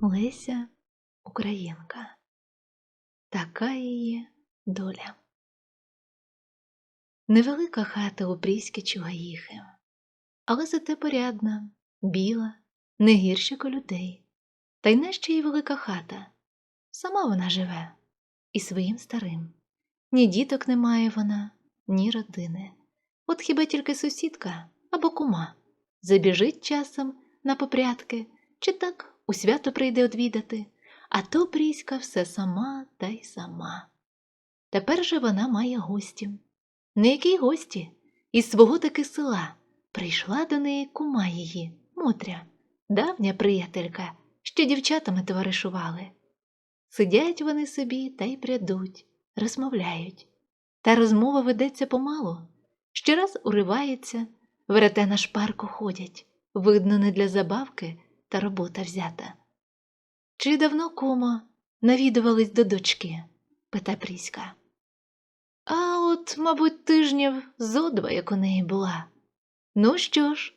Леся Українка. Така її доля. Невелика хата у Пріськи Чугаїхи, але зате порядна, біла, не гірше людей. Та й не ще й велика хата. Сама вона живе і своїм старим. Ні діток немає вона, ні родини. От хіба тільки сусідка або кума забіжить часом на попрятки, чи так у свято прийде одвідати, а то Пріська все сама та й сама. Тепер же вона має гостів. Не які гості, із свого таки села прийшла до неї кума її, Мотря, давня приятелька, що дівчатами товаришували. Сидять вони собі та й прядуть, розмовляють. Та розмова ведеться помалу, щораз уривається, верете на шпарку ходять, видно, не для забавки та робота взята. Чи давно, кумо, навідувались до дочки? пита Пріська. А от, мабуть, тижнів зо два, як у неї була. Ну що ж,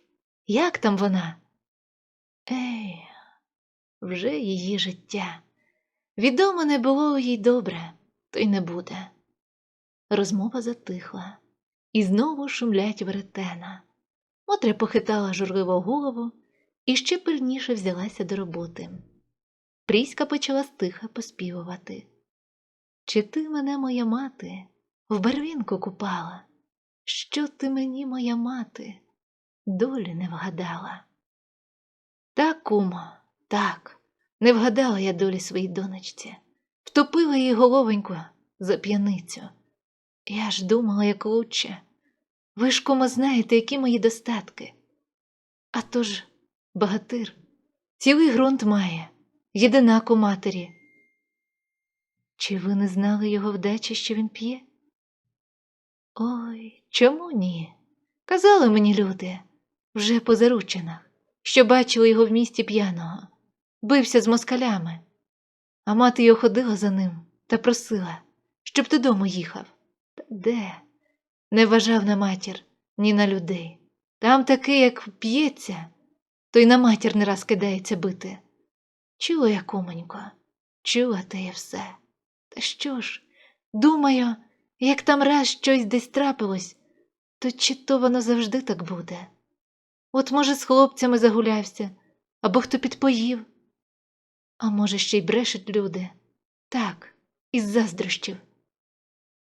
як там вона? Ей, вже її життя. Відомо не було їй добре, то й не буде. Розмова затихла, і знову шумлять веретена. Мотря похитала журливо голову і ще пильніше взялася до роботи. Пріська почала стиха поспівувати. Чи ти мене, моя мати, в барвінку купала? Що ти мені, моя мати, долі не вгадала? Так, кумо, так, не вгадала я долі своїй донечці, втопила її головоньку за п'яницю. Я ж думала, як лучше. Ви ж, кумо, знаєте, які мої достатки. А то ж багатир, цілий ґрунт має, єдинак у матері. Чи ви не знали його вдачі, що він п'є? Ой, чому ні? Казали мені люди, вже по заручинах, що бачили його в місті п'яного, бився з москалями, а мати його ходила за ним та просила, щоб додому їхав. Та де? Не вважав на матір, ні на людей. Там такий, як п'ється, то й на матір не раз кидається бити. Чула я, кумонько, чула те я все. Та що ж, думаю, як там раз щось десь трапилось, то чи то воно завжди так буде? От, може, з хлопцями загулявся, або хто підпоїв, а може, ще й брешуть люди. Так, із заздрощів.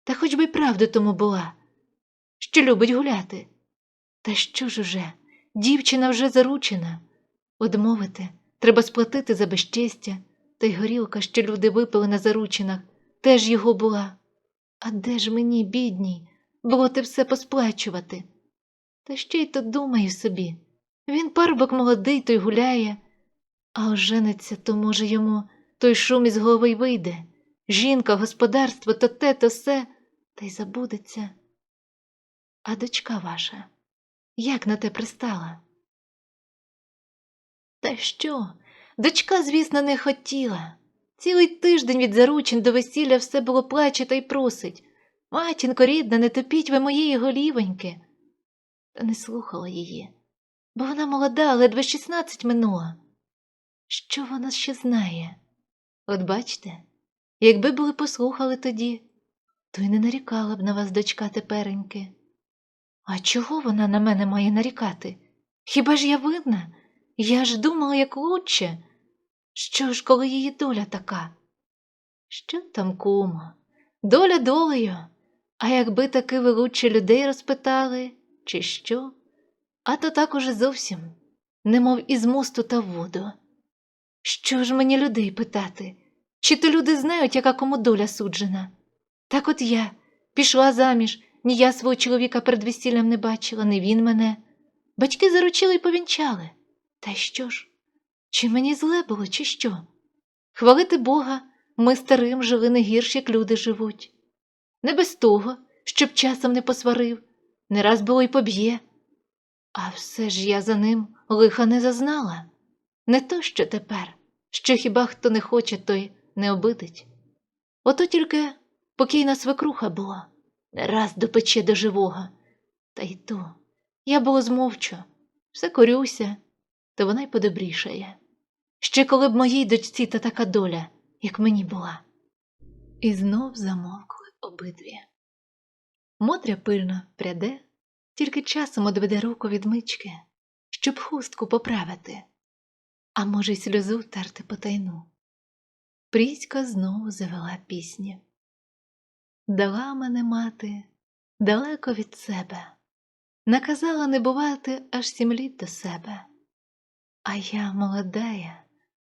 Та хоч би й правда тому була, що любить гуляти. Та що ж уже, дівчина вже заручена. Одмовити, треба сплатити за безчестя, та й горілка, що люди випили на заручинах, теж його була. А де ж мені, бідній, було те все посплачувати? Та ще й то думаю собі. Він парубок молодий, той гуляє, а ожениться, то, може, йому той шум із голови й вийде. Жінка, господарство, то те, то се, та й забудеться. А дочка ваша, як на те пристала? Та що? Дочка, звісно, не хотіла. Цілий тиждень від заручин до весілля все було плаче та й просить. Матінко рідна, не топіть ви моєї голівоньки. Та не слухала її, бо вона молода, ледве шістнадцять минула. Що вона ще знає? От бачте, якби були послухали тоді, то й не нарікала б на вас дочка тепереньки. А чого вона на мене має нарікати? Хіба ж я винна? Я ж думала, як лучше. Що ж, коли її доля така? Що там, кумо? Доля долею. А якби таки ви лучше людей розпитали, чи що? А то так уже зовсім, немов із мосту та воду. Що ж мені людей питати? Чи то люди знають, яка кому доля суджена? Так от я пішла заміж, ні я свого чоловіка перед весіллям не бачила, ні він мене. Батьки заручили й повінчали. Та що ж? Чи мені зле було, чи що? Хвалити Бога, ми старим жили не гірше, як люди живуть. Не без того, щоб часом не посварив, не раз було й поб'є. А все ж я за ним лиха не зазнала. Не то, що тепер, що хіба хто не хоче, той не обидить. Ото тільки покійна свекруха була, не раз допече до живого. Та й то я було змовчу, все корюся, то вона й подобрішає. ще коли б моїй дочці та така доля, як мені була. І знов замовкли обидві. Мотря пильно пряде, тільки часом одведе руку від мички, щоб хустку поправити, а може, й сльозу терти потайну. Пріська знову завела пісні. Дала мене мати далеко від себе, наказала не бувати аж сім літ до себе. А я, молодая,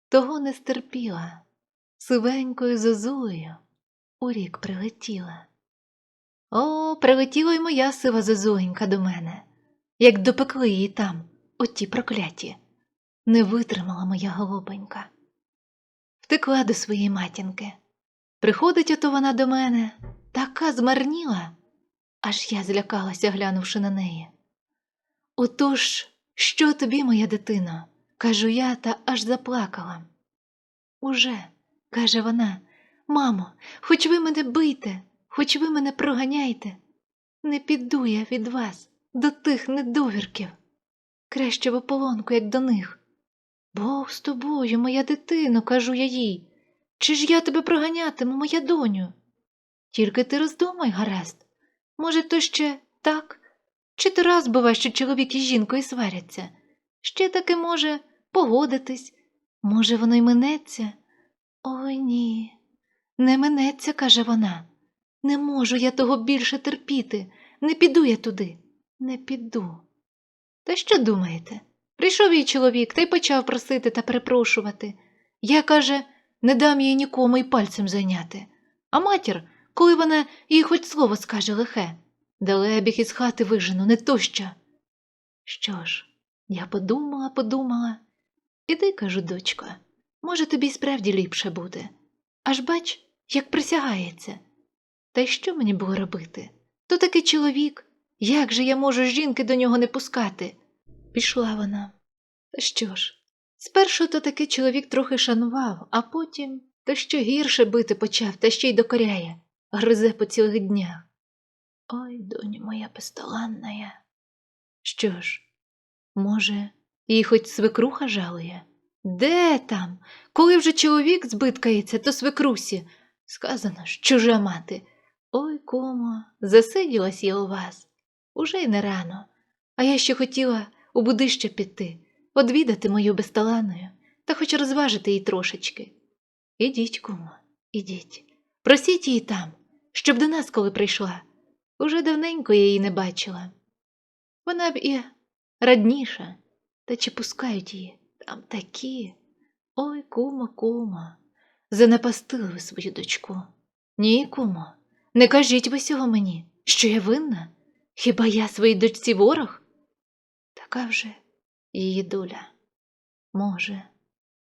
того не стерпіла, сивенькою зозулею у рік прилетіла. О, прилетіла й моя сива зозуленька до мене, як допекли її там, оті прокляті. Не витримала моя голубонька. Втекла до своєї матінки. Приходить ото вона до мене, така змарніла, аж я злякалася, глянувши на неї. Отож, що тобі, моя дитино? кажу я та аж заплакала. Уже, каже вона, мамо, хоч ви мене бийте, хоч ви мене проганяйте, не піду я від вас до тих недовірків. Краще в ополонку, як до них. Бог з тобою, моя дитино, кажу я їй. Чи ж я тебе проганятиму, моя доню? Тільки ти роздумай, гаразд. Може, то ще так? Чи ти раз бува, що чоловік із жінкою сваряться? Ще таки може погодитись, може, воно й минеться? Ой ні, не минеться, каже вона. Не можу я того більше терпіти, не піду я туди, не піду. Та що думаєте? Прийшов їй чоловік та й почав просити та перепрошувати. Я, каже, не дам їй нікому й пальцем зайняти. А матір, коли вона їй хоч слово скаже лихе, далебіг із хати вижену, не то що. Ж, я подумала, подумала. Іди, кажу, дочко, може, тобі справді ліпше буде. Аж бач, як присягається. Та й що мені було робити? То такий чоловік. Як же я можу жінки до нього не пускати? Пішла вона. Та що ж? Спершу то такий чоловік трохи шанував, а потім то що гірше бити почав, та ще й докоряє, гризе по цілих днях. Ой, доню моя безталанна. Що ж, може, їй хоч свекруха жалує? Де там? Коли вже чоловік збиткається, то свекрусі. Сказано ж, чужа мати. Ой, кумо, засиділась я у вас. Уже й не рано. А я ще хотіла у будище піти, одвідати мою безталаною та хоч розважити її трошечки. Ідіть, кумо, ідіть. Просіть її там, щоб до нас коли прийшла. Уже давненько я її не бачила. Вона б і радніша, та чи пускають її там такі. Ой, кумо, кумо, занапастили ви свою дочку. Ні, кумо, не кажіть ви сього мені, що я винна. Хіба я своїй дочці ворог? Така вже її доля. Може.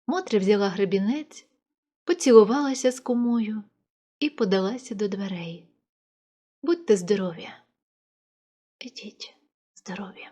Мотря взяла гребінець, поцілувалася з кумою і подалася до дверей. Будьте здорові. Ідіть здорові.